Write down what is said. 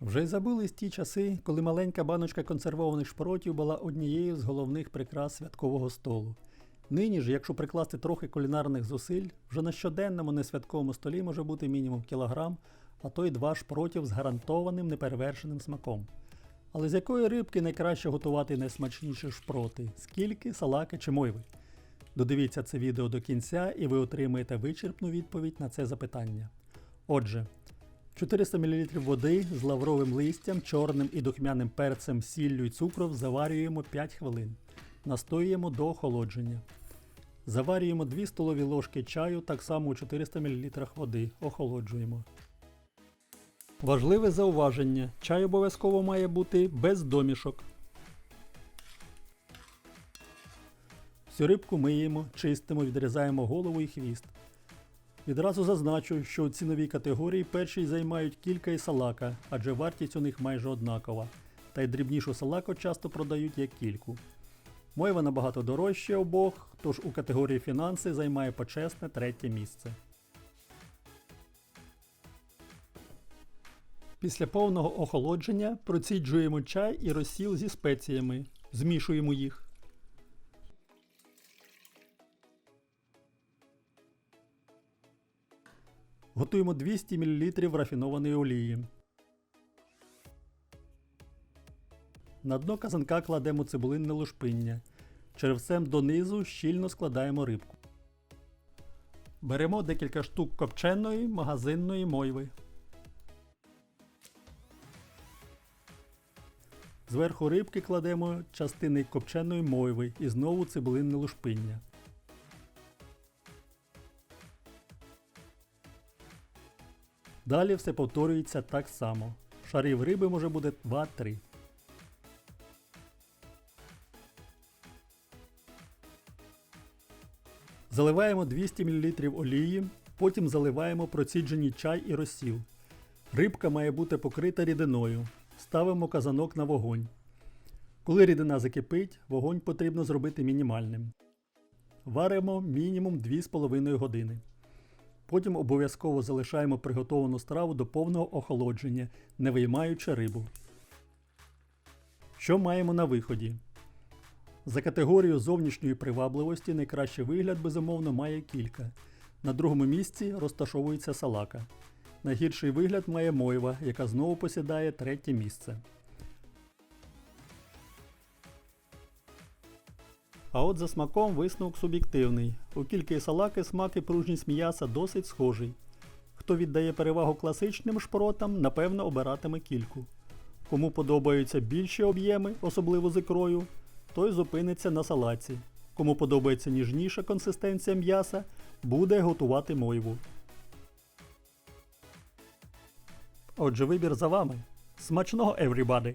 Вже й забулись ті часи, коли маленька баночка консервованих шпротів була однією з головних прикрас святкового столу. Нині ж, якщо прикласти трохи кулінарних зусиль, вже на щоденному несвятковому столі може бути мінімум кілограм, а то й два шпротів з гарантованим неперевершеним смаком. Але з якої рибки найкраще готувати найсмачніші шпроти? Скільки, салаки чи мойви? Додивіться це відео до кінця і ви отримаєте вичерпну відповідь на це запитання. Отже, 400 мл води з лавровим листям, чорним і духмяним перцем, сіллю і цукром заварюємо 5 хвилин. Настоюємо до охолодження. Заварюємо 2 столові ложки чаю так само у 400 мл води. Охолоджуємо. Важливе зауваження. Чай обов'язково має бути без домішок. Всю рибку миємо, чистимо, відрізаємо голову і хвіст. Відразу зазначу, що у ціновій категорії перші займають кілька і салака, адже вартість у них майже однакова, та й дрібнішу салаку часто продають як кільку. Мойва набагато дорожче обох, тож у категорії фінанси займає почесне третє місце. Після повного охолодження проціджуємо чай і розсіл зі спеціями, змішуємо їх. Готуємо 200 мл рафінованої олії. На дно казанка кладемо цибулинне лушпиння. Черевцем донизу щільно складаємо рибку. Беремо декілька штук копченої магазинної мойви. Зверху рибки кладемо частини копченої мойви і знову цибулинне лушпиння. Далі все повторюється так само. Шарів риби може бути 2-3. Заливаємо 200 мл олії, потім заливаємо проціджений чай і розсіл. Рибка має бути покрита рідиною. Ставимо казанок на вогонь. Коли рідина закипить, вогонь потрібно зробити мінімальним. Варимо мінімум 2,5 години. Потім обов'язково залишаємо приготовану страву до повного охолодження, не виймаючи рибу. Що маємо на виході? За категорію зовнішньої привабливості найкращий вигляд, безумовно, має кілька. На другому місці розташовується салака. Найгірший вигляд має мойва, яка знову посідає третє місце. А от за смаком висновок суб'єктивний. У кільки салаки смак і пружність м'яса досить схожий. Хто віддає перевагу класичним шпротам, напевно обиратиме кільку. Кому подобаються більші об'єми, особливо з ікрою, той зупиниться на салаці. Кому подобається ніжніша консистенція м'яса, буде готувати мойву. Отже, вибір за вами. Смачного everybody!